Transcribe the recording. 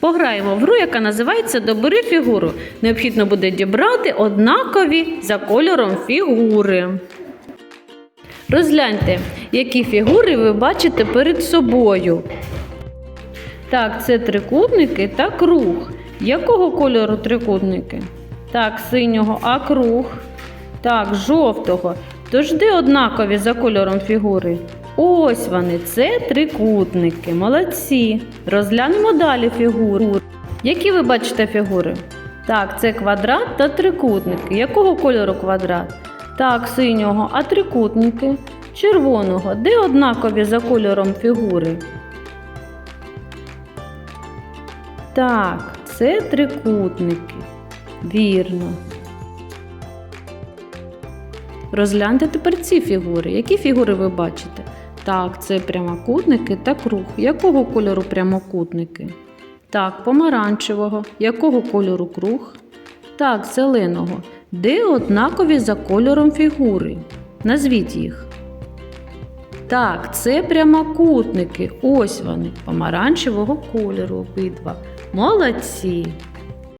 Пограємо в гру, яка називається Добери фігуру. Необхідно буде дібрати однакові за кольором фігури. Розгляньте, які фігури ви бачите перед собою. Так, це трикутники та круг. Якого кольору трикутники? Так, синього, а круг. Так, жовтого. Тож де однакові за кольором фігури? Ось вони, це трикутники. Молодці. Розглянемо далі фігури. Які ви бачите фігури? Так, це квадрат та трикутники. Якого кольору квадрат? Так, синього, а трикутники? Червоного. Де однакові за кольором фігури? Так, це трикутники. Вірно. Розгляньте тепер ці фігури. Які фігури ви бачите? Так, це прямокутники та круг. Якого кольору прямокутники? Так, помаранчевого. Якого кольору круг? Так, зеленого. Де однакові за кольором фігури? Назвіть їх. Так, це прямокутники. Ось вони, помаранчевого кольору обидва. Молодці!